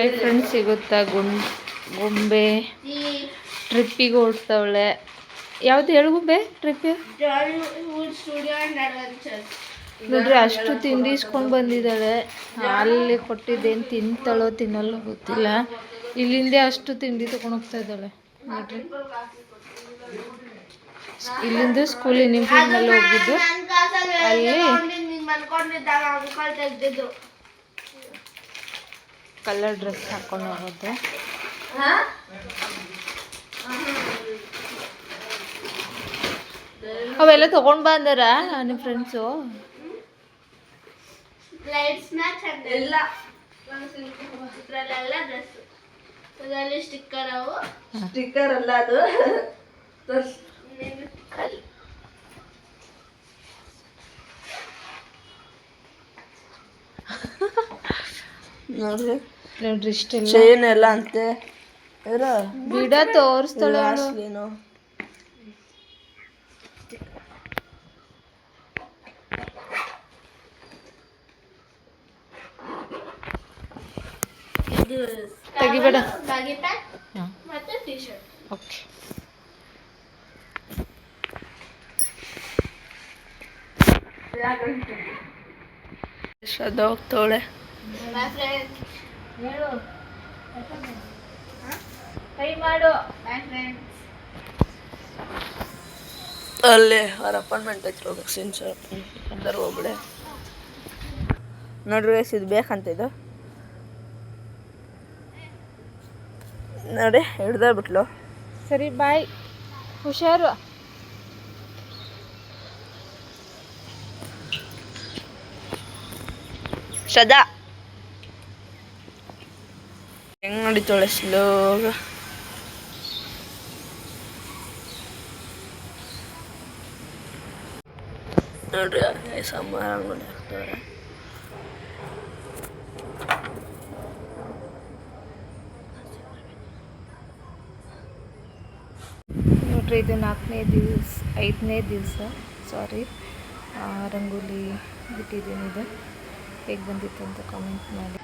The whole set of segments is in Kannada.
ಹೈ ಫ್ರೆಂಡ್ಸ್ ಸಿಗುತ್ತಾ? ಗುಂ ಗೊಂಬೆ. ಟ್ರಿಪ್ಪಿಗೆ ಹೋಗ್ತಾಳೆ ಯಾವ್ದು ಹೇಳು ಗೊಂಬೆ ಟ್ರಿಪ್ ನೋಡ್ರಿ ಅಷ್ಟು ತಿಂಡಿ ಇಸ್ಕೊಂಡು ಬಂದಿದ್ದಾಳೆ. ಅಲ್ಲಿ ಕೊಟ್ಟಿದ್ದೇನು ತಿಂತಾಳೋ ತಿನ್ನಲ್ಲೋ ಗೊತ್ತಿಲ್ಲ. ಇಲ್ಲಿಂದ ಅಷ್ಟು ತಿಂಡಿ ತಗೊಂಡು ಹೋಗ್ತಾ ಇದ್ದಾಳೆ. ನೋಡ್ರಿ. ಇಲ್ಲಿಂದ ಸ್ಕೂಲ್ ಯೂನಿಫಾರ್ಮ್ ಅಲ್ಲಿ ಹೋಗಿದ್ದು. ಅಲ್ಲಿ ಕಲರ್ ಡ್ರೆಸ್ ಹಾಕೊಂಡು ಹೋಗೋದು. ಅವೆಲ್ಲ ತಗೊಂಡ್ ಬಂದಾರ ನಿಮ್ಮ ಫ್ರೆಂಡ್ಸು ಸ್ಟಿಕ್ಕರ್ ಅಲ್ಲ ಅದು. ನೋಡ್ರಿ. ನೋಡ್ರಿ ಇಷ್ಟೆಲ್ಲ. ಚೈನ್ ಎಲ್ಲ ಅಂತೆ. ಗಿಡ ತೋರಿಸ್ತಾಳೆ. ಏನು? ತೆಗಿಬೇಡ. ಓಕೆ. ಶ್ರದ್ಧಾ ಅಲ್ಲೇ ಅವ್ರ ಅಪಾಯಿಂಟ್ಮೆಂಟ್ ಐತ್ರಿ ಹೋಗಕ್ಕೆ ಸಿನ್ಸ್ ಎಲ್ಲರೂ ಹೋಗ್ಬಿಡೆ. ನೋಡ್ರಿ ವಯಸ್ಸು ಇದು ಬೇಕಂತ ಇದು. ನೋಡಿ ಹಿಡ್ದ ಬಿಟ್ಲು. ಸರಿ ಬಾಯ್. ಹುಷಾರು. ಸದಾ ಹೆಂಗ್ ನಡೀತಾಳೆ ಸ್ಲೋಗ ನೋಡ್ರಿ ಸಾಂಬಾರು ನೋಡ್ರಿ, ಇದು ನಾಲ್ಕನೇ ದಿವಸ, ಐದನೇ ದಿವಸ ಸಾರಿ ರಂಗೋಲಿ ಬಿಟ್ಟಿದ್ದೀನಿ ಇದು. ಹೇಗೆ ಬಂದಿತ್ತು ಅಂತ ಕಾಮೆಂಟ್ ಮಾಡಿ.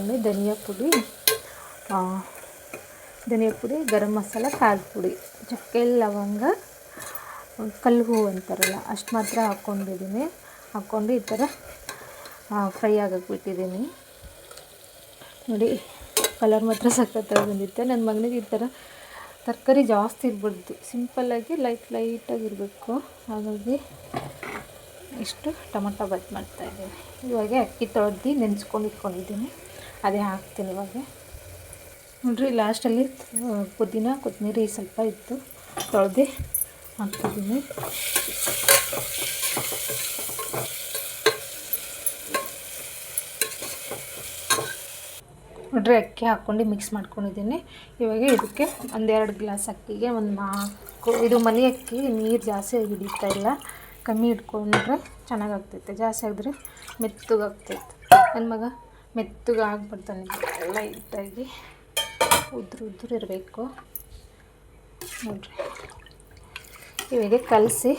ಮಾಡ್ಕೊಂಡು ಧನಿಯಾ ಪುಡಿ ಧನಿಯಾ ಪುಡಿ, ಗರಂ ಮಸಾಲ, ಖಾರದ ಪುಡಿ, ಚಕ್ಕೆ, ಲವಂಗ, ಕಲ್ಲು ಹೂವು ಅಂತಾರಲ್ಲ, ಅಷ್ಟು ಮಾತ್ರ ಹಾಕ್ಕೊಂಡಿದ್ದೀನಿ. ಹಾಕ್ಕೊಂಡು ಈ ಥರ ಫ್ರೈ ಆಗಕ್ಕೆ ಬಿಟ್ಟಿದ್ದೀನಿ ನೋಡಿ, ಕಲರ್ ಮಾತ್ರ ಸಕ್ಕತ್ತಾಗಿ ಬಂದಿತ್ತು. ನನ್ನ ಮಗನಿಗೆ ಈ ಥರ ತರಕಾರಿ ಜಾಸ್ತಿ ಇರ್ಬಾರ್ದು. ಸಿಂಪಲ್ಲಾಗಿ ಲೈಟ್ ಲೈಟಾಗಿರಬೇಕು ಹಾಗಾಗಿ ಇಷ್ಟು ಟೊಮೊಟೊ ಬಾತ್ ಮಾಡ್ತಾಯಿದ್ದೀನಿ ಇವಾಗ ಅಕ್ಕಿ ತೊಳೆದು ನೆನೆಸ್ಕೊಂಡು ಇಟ್ಕೊಂಡಿದ್ದೀನಿ. ಅದೇ ಹಾಕ್ತೀನಿ ಇವಾಗ. ನೋಡ್ರಿ ಲಾಸ್ಟಲ್ಲಿ ಪುದೀನ, ಕೊತ್ತಂಬರಿ ಸ್ವಲ್ಪ ಇತ್ತು. ತೊಳೆದು ಹಾಕ್ತಿದ್ದೀನಿ. ನೋಡ್ರಿ, ಅಕ್ಕಿ ಹಾಕ್ಕೊಂಡು ಮಿಕ್ಸ್ ಮಾಡ್ಕೊಂಡಿದ್ದೀನಿ. ಇವಾಗ ಇದಕ್ಕೆ ಒಂದೆರಡು ಗ್ಲಾಸ್ ಅಕ್ಕಿಗೆ ಒಂದು ನಾಲ್ಕು ಇದು ಮನೆ ಅಕ್ಕಿ, ನೀರು ಜಾಸ್ತಿ ಹಿಡಿತಾ ಇಲ್ಲ. ಕಮ್ಮಿ ಇಟ್ಕೊಂಡ್ರೆ ಚೆನ್ನಾಗಾಗ್ತೈತೆ ಜಾಸ್ತಿ ಆಗಿದ್ರೆ ಮೆತ್ತಗಾಗ್ತೈತೆ. ನನ್ನ ಮಗ? ಮೆತ್ತಗೆ ಆಗ್ಬಿಡ್ತಾನೆ. ಲೈಟಾಗಿ ಉದ್ರು ಉದ್ರು ಇರಬೇಕು. ನೋಡ್ರಿ. ಇವಾಗ ಕಲಸಿ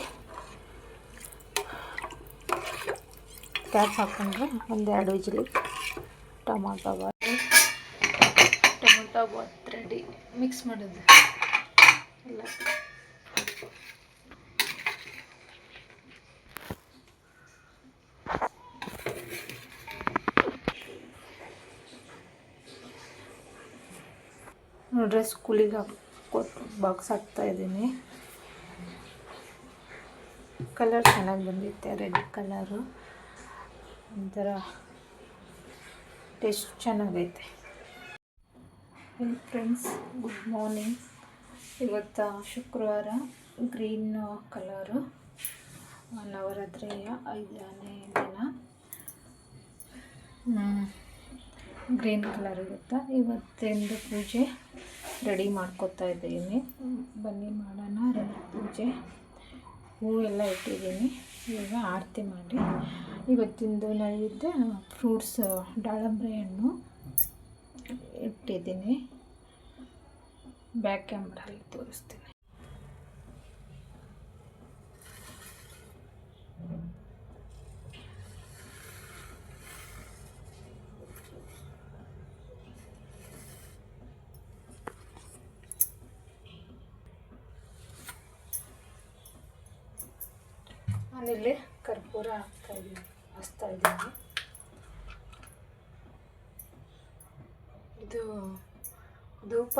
ಕ್ಯಾಪ್ ಹಾಕ್ಕೊಂಡ್ರೆ ಒಂದೆರಡು ವಿಜಿಲಿ tomato bath. Tomato bath ready mix ಮಾಡೋದು. ಎಲ್ಲ. ನೋಡ್ರೆ ಸ್ಕೂಲಿಗೆ ಬಾಕ್ಸ್ ಹಾಕ್ತಾ ಇದ್ದೀನಿ. ಕಲರ್ ಚೆನ್ನಾಗಿ ಬಂದಿತ್ತೆ ರೆಡ್ ಕಲರು ಒಂಥರ ಟೇಸ್ಟ್ ಚೆನ್ನಾಗೈತೆ. ಫ್ರೆಂಡ್ಸ್ ಗುಡ್ ಮಾರ್ನಿಂಗ್ ಇವತ್ತು ಶುಕ್ರವಾರ ಗ್ರೀನ್ ಕಲರು ನವರಾತ್ರಿಯ ಐದನೇ ದಿನ. ಗ್ರೀನ್ ಕಲರ್ ಇರುತ್ತೆ? ಇವತ್ತಿಂದು ಪೂಜೆ. ರೆಡಿ ಮಾಡ್ಕೊತಾ ಇದ್ದೀನಿ. ಬನ್ನಿ ಮಾಡೋಣ ಪೂಜೆ. ಹೂವೆಲ್ಲ ಇಟ್ಟಿದ್ದೀನಿ. ಇವಾಗ ಆರತಿ ಮಾಡಿ. ಇವತ್ತಿಂದು ನೈವೇದ್ಯ ಫ್ರೂಟ್ಸ್, ದಾಳಂಬ್ರೆ ಹಣ್ಣು ಇಟ್ಟಿದ್ದೀನಿ. ಬ್ಯಾಕ್ ಕ್ಯಾಮ್ರಲ್ಲಿ ತೋರಿಸ್ತೀನಿ. ನಾನಿಲ್ಲಿ ಕರ್ಪೂರ ಹಾಕ್ತಾ ಇದ್ದೀನಿ ಹಚ್ತಾ ಇದ್ದೀನಿ. ಇದು ಧೂಪ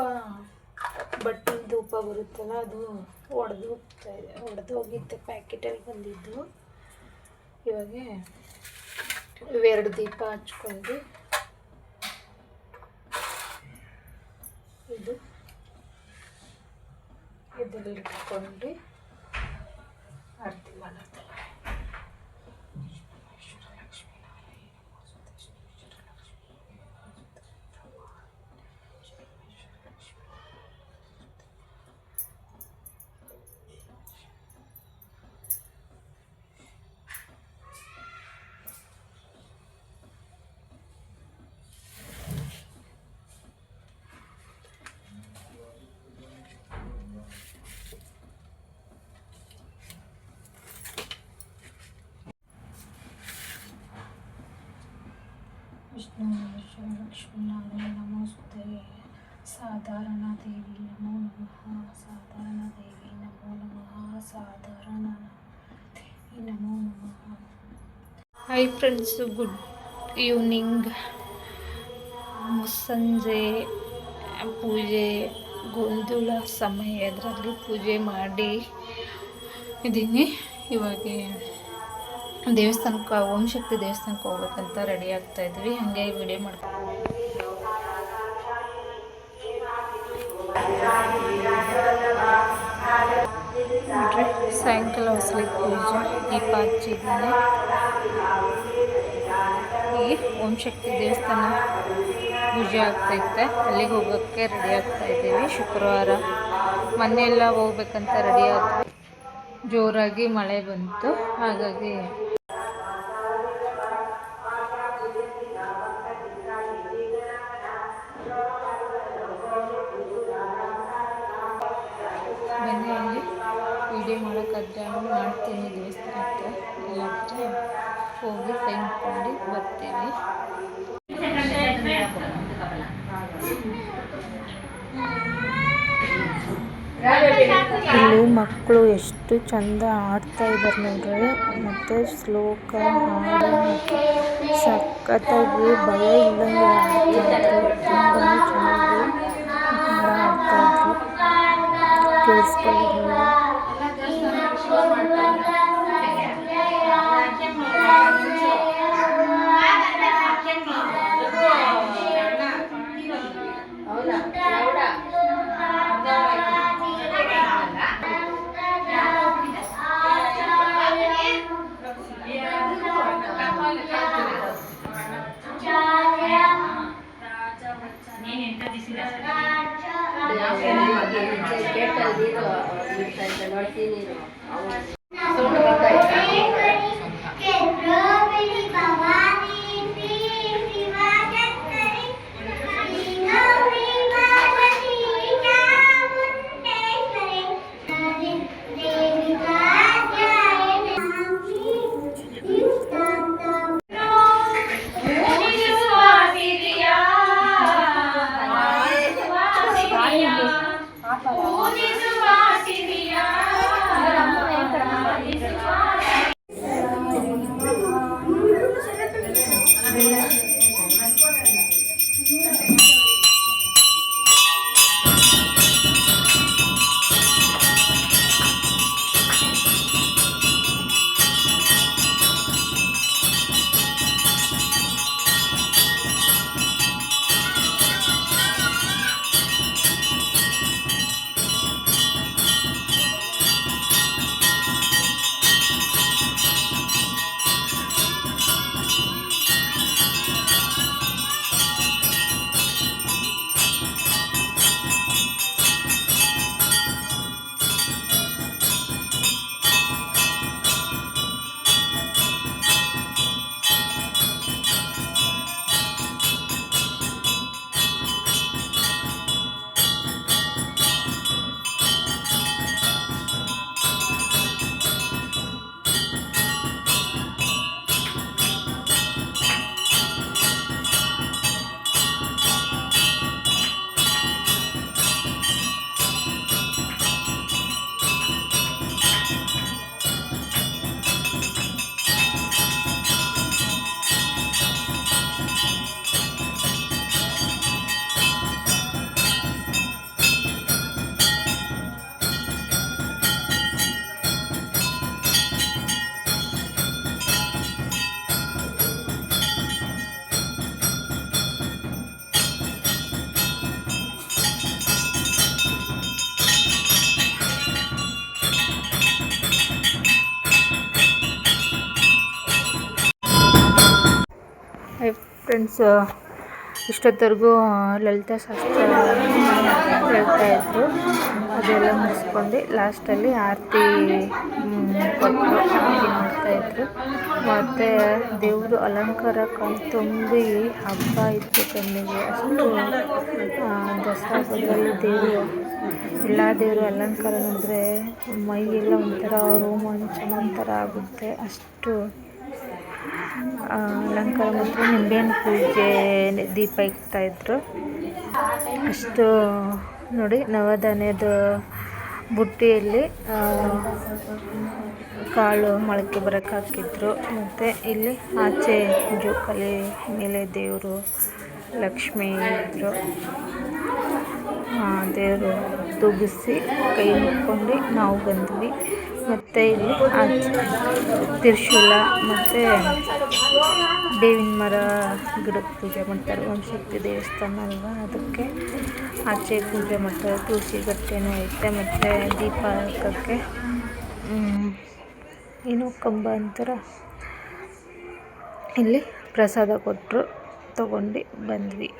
ಬಟ್ಟೆ ಧೂಪ ಬರುತ್ತಲ್ಲ, ಅದು ಒಡೆದು ಹೋಗ್ತಾ ಇದೆ, ಒಡೆದು ಹೋಗಿದ್ದೆ ಪ್ಯಾಕೆಟಲ್ಲಿ ಬಂದಿದ್ದು. ಇವಾಗ ಇವೆರಡು ದೀಪ ಹಚ್ಕೊಂಡು ಇದು. ಇದರಲ್ಲಿ ಇಟ್ಕೊಂಡು ಆರತಿ ಮಾಡೋದು ಮಹೇಶ್ವರ ಲಕ್ಷ್ಮೀನಾರಾಯಣ ನಮೋಸ್ತೇ ಸಾಧಾರಣ ದೇವಿ ನಮೋ ನಮಃ, ಸಾಧಾರಣ ದೇವಿ ನಮೋ ನಮಃ, ಸಾಧಾರಣ ದೇವಿ ನಮೋ ನಮಃ. ಹಾಯ್ ಫ್ರೆಂಡ್ಸ್ ಗುಡ್ ಈವ್ನಿಂಗ್ ಸಂಜೆ, ಪೂಜೆ, ಗೊಂದಲ ಸಮಯದಲ್ಲಿ ಪೂಜೆ ಮಾಡಿ ಇದ್ದೀನಿ ಇವಾಗ ದೇವಸ್ಥಾನಕ್ಕೆ, ಓಂ ಶಕ್ತಿ ದೇವಸ್ಥಾನಕ್ಕೆ ಹೋಗ್ಬೇಕಂತ ರೆಡಿ ಆಗ್ತಾ ಇದ್ವಿ ಹಾಗೆ ವಿಡಿಯೋ ಮಾಡ್ಕೊಂಡು ನೋಡ್ರಿ ಸಾಯಂಕಾಲ ಹೊಸಲಿ ಪೂಜೆ, ದೀಪ ಹಚ್ಚಿದ್ದೀನಿ ಈ ಓಂ ಶಕ್ತಿ ದೇವಸ್ಥಾನ ಪೂಜೆ ಆಗ್ತೈತೆ ಅಲ್ಲಿಗೆ ಹೋಗೋಕ್ಕೆ ರೆಡಿ ಆಗ್ತಾ ಇದ್ದೀವಿ. ಶುಕ್ರವಾರ ಮನೆಯೆಲ್ಲ ಹೋಗ್ಬೇಕಂತ ರೆಡಿ ಆದ್ವಿ. ಜೋರಾಗಿ ಮಳೆ ಬಂತು. ಹಾಗಾಗಿ ಬರ್ತೀವಿ ಇಲ್ಲಿ ಮಕ್ಕಳು ಎಷ್ಟು ಚಂದ ಆಡ್ತಾ ಇದ್ದಾರೆ ನೋಡ್ರಿ. ಮತ್ತೆ ಶ್ಲೋಕ ಹಾಡು ಸಖತ್ತಾಗಿ ಭಯ ಇಲ್ಲಂಗೆ ಆಡ್ತಾ ಇದ್ರು. ತುಂಬಾ ಚೆನ್ನಾಗಿ ಹಾಡು ಆಡ್ತಾ ಇದ್ರು. કેટલ દીધો નરસિંહ ಫ್ರೆಂಡ್ಸ್ ಇಷ್ಟೊತ್ತವರೆಗೂ ಲಲಿತಾ ಶಾಸ್ತ್ರ ಹೇಳ್ತಾ ಇದ್ರು. ಅದೆಲ್ಲ ಮುಗಿಸ್ಕೊಂಡು ಲಾಸ್ಟಲ್ಲಿ ಆರತಿ ಕೊಟ್ಟು ಆರತಿ ಮಾಡ್ತಾಯಿದ್ರು ಮತ್ತು ದೇವರು ಅಲಂಕಾರ ಕಣ್ತುಂಬಿ ಹಬ್ಬ ಇತ್ತು ಕಣ್ಣಿಗೆ ಅಷ್ಟು ದಸರಾ ಹಬ್ಬದಲ್ಲಿ ದೇವರು, ಎಲ್ಲ ದೇವರು ಅಲಂಕಾರ ನೋಡಿದ್ರೆ ಮೈಯೆಲ್ಲ ಒಂಥರ ರೋಮಾಂಚನ ಒಂಥರ ಆಗುತ್ತೆ. ಅಷ್ಟು ಅಲಂಕಾರ ಮಾಡಿದ್ರು. ನಿಂಬೆಹಣ್ಣು ಪೂಜೆ ದೀಪ ಇದ್ದರು ಅಷ್ಟು ನೋಡಿ, ನವಧಾನ್ಯದ ಬುಟ್ಟಿಯಲ್ಲಿ ಕಾಳು ಮೊಳಕೆ ಬರೋಕ್ಕೆ ಹಾಕಿದ್ರು. ಮತ್ತು ಇಲ್ಲಿ ಆಚೆ ಜೋಕಾಲಿ ಮೇಲೆ ದೇವರು, ಲಕ್ಷ್ಮೀ ಇದ್ದರು ದೇವರು ತೂಗಿಸಿ ಕೈ ಮುಕ್ಕೊಂಡು ನಾವು ಬಂದ್ವಿ. ಮತ್ತು ಇಲ್ಲಿ ತ್ರಿಶೂಲ ಮತ್ತು ಬೇವಿನ ಮರ ಗಿಡಕ್ಕೆ ಪೂಜೆ ಮಾಡ್ತಾರೆ. ಶಕ್ತಿ ದೇವಸ್ಥಾನ ಅಲ್ವ? ಅದಕ್ಕೆ ಆಚೆ ಪೂಜೆ ಮಾಡ್ತಾರೆ. ತುಳಸಿ ಗಟ್ಟೆನೂ ಐತೆ. ಮತ್ತು ದೀಪ ಹಾಕೋಕ್ಕೆ ಏನೋ ಕಂಬ ಅಂತಾರ? ಇಲ್ಲಿ ಪ್ರಸಾದ ಕೊಟ್ಟರು ತಗೊಂಡು ಬಂದ್ವಿ.